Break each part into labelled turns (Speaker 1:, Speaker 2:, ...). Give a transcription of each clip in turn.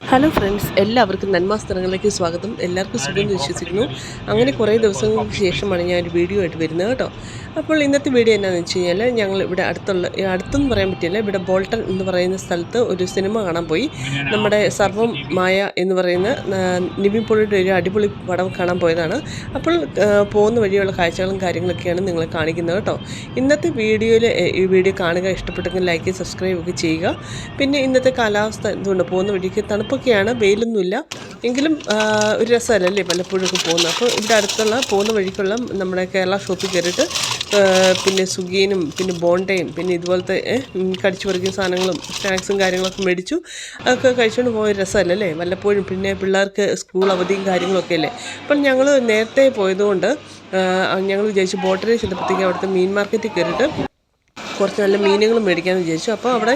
Speaker 1: Hello friends എല്ലാവർക്കും നന്മാസ്ത്രങ്ങളിലേക്ക് സ്വാഗതം. എല്ലാവർക്കും സുഖം വിശ്വസിക്കുന്നു. അങ്ങനെ കുറേ ദിവസങ്ങൾക്ക് ശേഷമാണ് ഞാൻ ഒരു വീഡിയോ ആയിട്ട് വരുന്നത് കേട്ടോ. അപ്പോൾ ഇന്നത്തെ വീഡിയോ എന്നാന്ന് വെച്ച് കഴിഞ്ഞാൽ ഞങ്ങൾ ഇവിടെ അടുത്തുള്ള അടുത്തെന്ന് പറയാൻ പറ്റില്ല ഇവിടെ ബോൾട്ടൺ എന്ന് പറയുന്ന സ്ഥലത്ത് ഒരു സിനിമ കാണാൻ പോയി. നമ്മുടെ സർവം മായ എന്ന് പറയുന്ന നിവിൻ പോളിയുടെ ഒരു അടിപൊളി പടം കാണാൻ പോയതാണ്. അപ്പോൾ പോകുന്ന വഴിയുള്ള കാഴ്ചകളും കാര്യങ്ങളൊക്കെയാണ് നിങ്ങളെ കാണിക്കുന്നത് കേട്ടോ. ഇന്നത്തെ വീഡിയോയിൽ ഈ വീഡിയോ കാണുക ഇഷ്ടപ്പെട്ടെങ്കിൽ ലൈക്ക് സബ്സ്ക്രൈബ് ഒക്കെ ചെയ്യുക. പിന്നെ ഇന്നത്തെ കാലാവസ്ഥ എന്തുകൊണ്ട്? പോകുന്ന വഴിക്ക് തണുപ്പൊക്കെയാണ് വെയിലൊന്നുമില്ല. എങ്കിലും ഒരു രസമല്ലേ വല്ലപ്പോഴും ഒക്കെ പോകുന്നത്. അപ്പോൾ ഇവിടെ അടുത്തുള്ള പോകുന്ന വഴിക്കുള്ള നമ്മുടെ കേരള ഷോപ്പിൽ കയറിയിട്ട് പിന്നെ സുഗീനും പിന്നെ ബോണ്ടയും പിന്നെ ഇതുപോലത്തെ കടിച്ചു പറിക്കുന്ന സാധനങ്ങളും സ്നാക്സും കാര്യങ്ങളൊക്കെ മേടിച്ചു. അതൊക്കെ കഴിച്ചുകൊണ്ട് പോയ രസമല്ലേ വല്ലപ്പോഴും പിന്നെ പിള്ളേർക്ക് സ്കൂൾ അവധിയും കാര്യങ്ങളൊക്കെ അല്ലേ? അപ്പം ഞങ്ങൾ നേരത്തെ പോയതുകൊണ്ട് ഞങ്ങൾ വിചാരിച്ചു ബോട്ടറി ചെന്നപ്പോഴത്തേക്കും അവിടുത്തെ മീൻ മാർക്കറ്റിൽ കയറിയിട്ട് കുറച്ച് നല്ല മീനുകൾ മേടിക്കാമെന്ന് വിചാരിച്ചു. അപ്പോൾ അവിടെ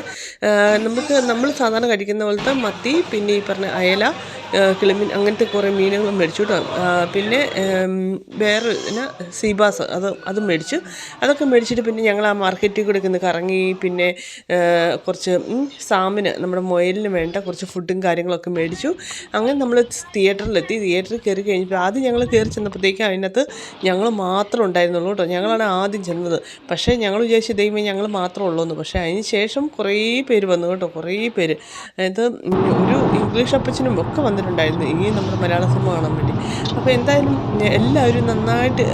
Speaker 1: നമുക്ക് നമ്മൾ സാധാരണ കഴിക്കുന്ന പോലത്തെ മത്തി പിന്നെ ഈ പറഞ്ഞ അയല കിളിമീൻ അങ്ങനത്തെ കുറേ മീനുകളും മേടിച്ചു കേട്ടോ. പിന്നെ വേറെ പിന്നെ സീബാസ് അത് അതും മേടിച്ചു. അതൊക്കെ മേടിച്ചിട്ട് പിന്നെ ഞങ്ങൾ ആ മാർക്കറ്റിൽ കൂടെ കറങ്ങി പിന്നെ കുറച്ച് സാമിന് നമ്മുടെ മൊയലിന് വേണ്ട കുറച്ച് ഫുഡും കാര്യങ്ങളൊക്കെ മേടിച്ചു. അങ്ങനെ നമ്മൾ തിയേറ്ററിലെത്തി തിയേറ്ററിൽ കയറി കഴിഞ്ഞപ്പോൾ ആദ്യം ഞങ്ങൾ കയറി ചെന്നപ്പോഴത്തേക്കും അതിനകത്ത് ഞങ്ങൾ മാത്രം ഉണ്ടായിരുന്നുള്ളൂ കേട്ടോ. ഞങ്ങളാണ് ആദ്യം ചെന്നത്. പക്ഷേ ഞങ്ങൾ വിചാരിച്ച ദൈവം ഞങ്ങൾ മാത്രം ഉള്ളൂ എന്ന് പക്ഷേ അതിന് ശേഷം കുറേ പേര് വന്നു കേട്ടോ. കുറേ പേര്. അതായത് ഒരു ഇംഗ്ലീഷ് അപ്പച്ചനും ഒക്കെ വന്നിട്ടുണ്ടായിരുന്നു ഈ നമ്മുടെ മലയാള സിനിമ കാണാൻ വേണ്ടി. അപ്പോൾ എന്തായാലും എല്ലാവരും നന്നായിട്ട്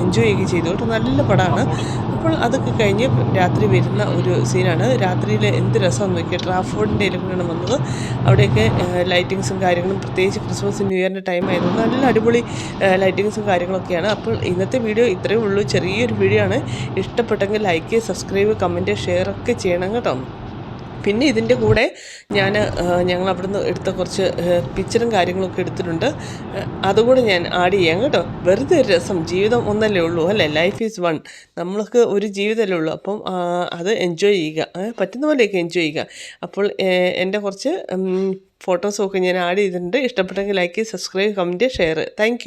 Speaker 1: എൻജോയ് ഒക്കെ ചെയ്തു. നല്ല പടമാണ്. അപ്പോൾ അതൊക്കെ കഴിഞ്ഞ് രാത്രി വരുന്ന ഒരു സീനാണ് രാത്രിയിൽ എന്ത് രസമെന്ന് നോക്കിയാൽ ട്രാഫോർഡിന്റെ ഇതിലൊക്കെയാണ് വന്നത്. അവിടെയൊക്കെ ലൈറ്റിങ്സും കാര്യങ്ങളും പ്രത്യേകിച്ച് ക്രിസ്മസ് ന്യൂ ഇയറിന്റെ ടൈം ആയതുകൊണ്ട് നല്ല അടിപൊളി ലൈറ്റിങ്സും കാര്യങ്ങളൊക്കെയാണ്. അപ്പോൾ ഇന്നത്തെ വീഡിയോ ഇത്രയേ ഉള്ളൂ. ചെറിയൊരു വീഡിയോ ആണ്. ഇഷ്ടപ്പെട്ടെങ്കിൽ ലൈക്ക് സബ്സ്ക്രൈബ് കമന്റ് ഷെയർ ഒക്കെ ചെയ്യണം കേട്ടോ. പിന്നെ ഇതിന്റെ കൂടെ ഞാൻ ഞങ്ങൾ അവിടുന്ന് എടുത്ത കുറച്ച് പിക്ചറും കാര്യങ്ങളൊക്കെ എടുത്തിട്ടുണ്ട്. അതുകൂടെ ഞാൻ ആഡ് ചെയ്യാം കേട്ടോ. വെറുതെ ഒരു രസം. ജീവിതം ഒന്നല്ലേ ഉള്ളൂ അല്ലേ? ലൈഫ് ഈസ് വൺ നമ്മൾക്ക് ഒരു ജീവിതമല്ലേ ഉള്ളൂ. അപ്പം അത് എൻജോയ് ചെയ്യുക. പറ്റുന്ന പോലെയൊക്കെ എൻജോയ് ചെയ്യുക. അപ്പോൾ എന്റെ കുറച്ച് ഫോട്ടോസൊക്കെ ഞാൻ ആഡ് ചെയ്തിട്ടുണ്ട്. ഇഷ്ടപ്പെട്ടെങ്കിൽ like subscribe comment share thank